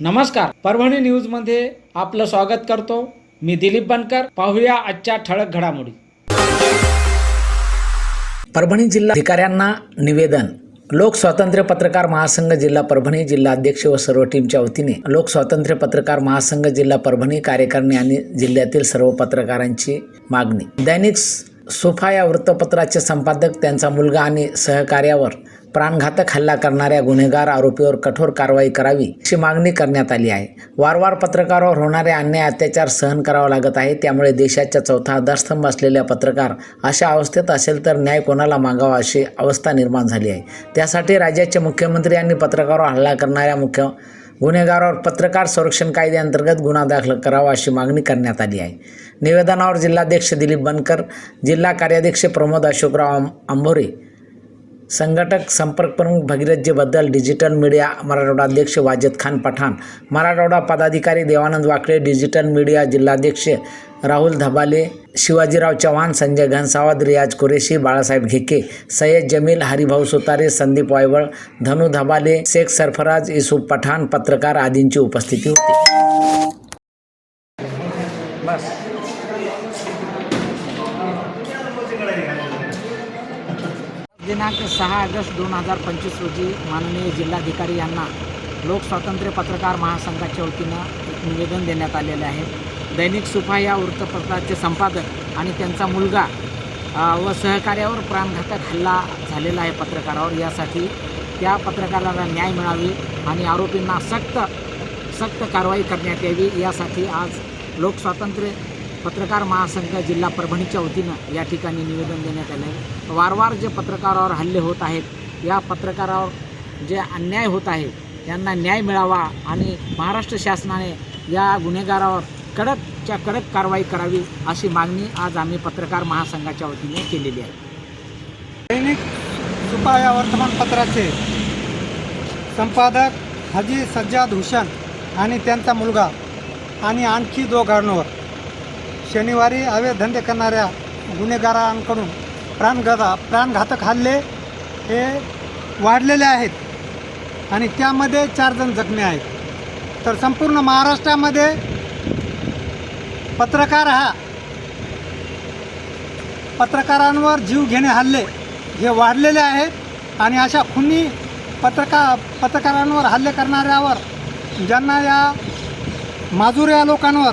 नमस्कार. परभणी न्यूजमध्ये आपलं स्वागत करतो. मी दिलीप बनकर. पाहूया आजच्या ठळक घडामोडी. परभणी जिल्हा अधिकाऱ्यांना निवेदन. लोक स्वातंत्र्य पत्रकार महासंघ जिल्हा परभणी जिल्हा अध्यक्ष व सर्व टीमच्या वतीने लोक स्वातंत्र्य पत्रकार महासंघ जिल्हा परभणी कार्यकारिणी आणि जिल्ह्यातील सर्व पत्रकारांची मागणी. दैनिक सोफा या वृत्तपत्राचे संपादक त्यांचा मुलगा आणि सहकार्यावर प्राणघातक हल्ला करणाऱ्या गुन्हेगार आरोपीवर कठोर कारवाई करावी अशी मागणी करण्यात आली आहे. वारंवार पत्रकारावर होणारे अन्याय अत्याचार सहन करावा लागत आहे. त्यामुळे देशाच्या चौथा आधारस्तंभ असलेल्या पत्रकार अशा अवस्थेत असेल तर न्याय कोणाला मागावा अशी अवस्था निर्माण झाली आहे. त्यासाठी राज्याचे मुख्यमंत्री यांनी पत्रकारावर हल्ला करणाऱ्या मुख्य गुन्हेगारावर पत्रकार संरक्षण कायद्याअंतर्गत गुन्हा दाखल करावा अशी मागणी करण्यात आली आहे. निवेदनावर जिल्हाध्यक्ष दिलीप बनकर जिल्हा कार्याध्यक्ष प्रमोद अशोकराव आं- आंभोरे संघटक संपर्क प्रमुख भगीरथजीबद्दल डिजिटल मीडिया मराठवाडा अध्यक्ष वाजद खान पठाण मराठवाडा पदाधिकारी देवानंद वाकळे डिजिटल मीडिया जिल्हाध्यक्ष राहुल धबाले शिवाजीराव चव्हाण संजय घनसावत रियाज कुरेशी बाळासाहेब घेके सय्यद जमील हरिभाऊ सुतारे संदीप वायवळ धनु धबाले शेख सरफराज युसुफ पठाण पत्रकार आदींची उपस्थिती होती. दिनांक सहा ऑगस्ट दोन हजार पंचवीस रोजी माननीय जिल्हाधिकारी यांना लोकस्वातंत्र्य पत्रकार महासंघाच्या वतीनं एक निवेदन देण्यात आलेले आहे. दैनिक सुफा या वृत्तपत्राचे संपादक आणि त्यांचा मुलगा व सहकार्यावर प्राणघातक हल्ला झालेला आहे पत्रकारावर. यासाठी त्या पत्रकाराला न्याय मिळावी आणि आरोपींना सक्त सक्त कारवाई करण्यात यावी. यासाठी आज लोकस्वातंत्र्य पत्रकार महासंघ जिल्हा परभणीच्या वतीनं या ठिकाणी निवेदन देण्यात आलं आहे वारंवार जे पत्रकारावर हल्ले होत आहेत या पत्रकारावर जे अन्याय होत आहे यांना न्याय मिळावा आणि महाराष्ट्र शासनाने या गुन्हेगारावर कडकच्या कडक कारवाई करावी अशी मागणी आज आम्ही पत्रकार महासंघाच्या वतीने केलेली आहे. दैनिक सुपा या वर्तमानपत्राचे संपादक हजी सज्जाद हुसेन आणि त्यांचा मुलगा आणि आणखी दोघांवर शनिवारी अवैध धंदे करणाऱ्या गुन्हेगारांकडून प्राणघाता प्राणघातक हल्ले हे वाढलेले आहेत. आणि त्यामध्ये चार जण जखमी आहेत. तर संपूर्ण महाराष्ट्रामध्ये पत्रकार हा. पत्रकारांवर जीव घेणे हल्ले हे वाढलेले आहेत. आणि अशा खुनी पत्रका पत्रकारांवर हल्ले करणाऱ्यावर ज्यांना या माजुऱ्या या लोकांवर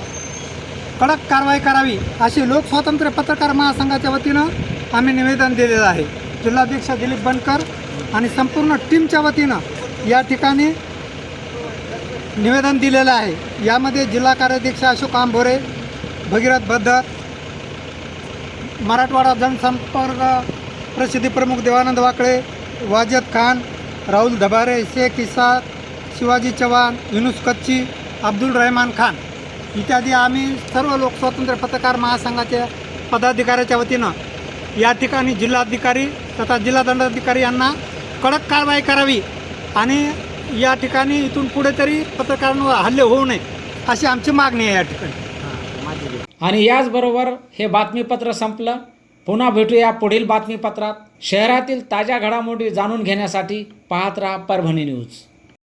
कडक कारवाई करावी अशी लोकस्वातंत्र्य पत्रकार महासंघाच्या वतीनं आम्ही निवेदन दिलेलं आहे. जिल्हाध्यक्ष दिलीप बनकर आणि संपूर्ण टीमच्या वतीनं या ठिकाणी निवेदन दिलेलं आहे. यामध्ये जिल्हा कार्याध्यक्ष अशोक आंभोरे भगीरथ बद्दर मराठवाडा जनसंपर्क प्रसिद्धी प्रमुख देवानंद वाकळे वाजद खान राहुल धबारे शेख इसा शिवाजी चव्हाण युनुस कच्ची अब्दुल रहमान खान. इत्यादी आम्ही सर्व लोक स्वतंत्र पत्रकार महासंघाच्या पदाधिकाऱ्याच्या वतीनं या ठिकाणी जिल्हाधिकारी तथा जिल्हा दंडाधिकारी यांना कडक कारवाई करावी आणि या ठिकाणी इथून पुढे तरी पत्रकारांवर हल्ले होऊ नये अशी आमची मागणी आहे या ठिकाणी. आणि याचबरोबर हे बातमीपत्र संपलं. पुन्हा भेटूया पुढील बातमीपत्रात. शहरातील ताज्या घडामोडी जाणून घेण्यासाठी पाहत राहा परभणी न्यूज.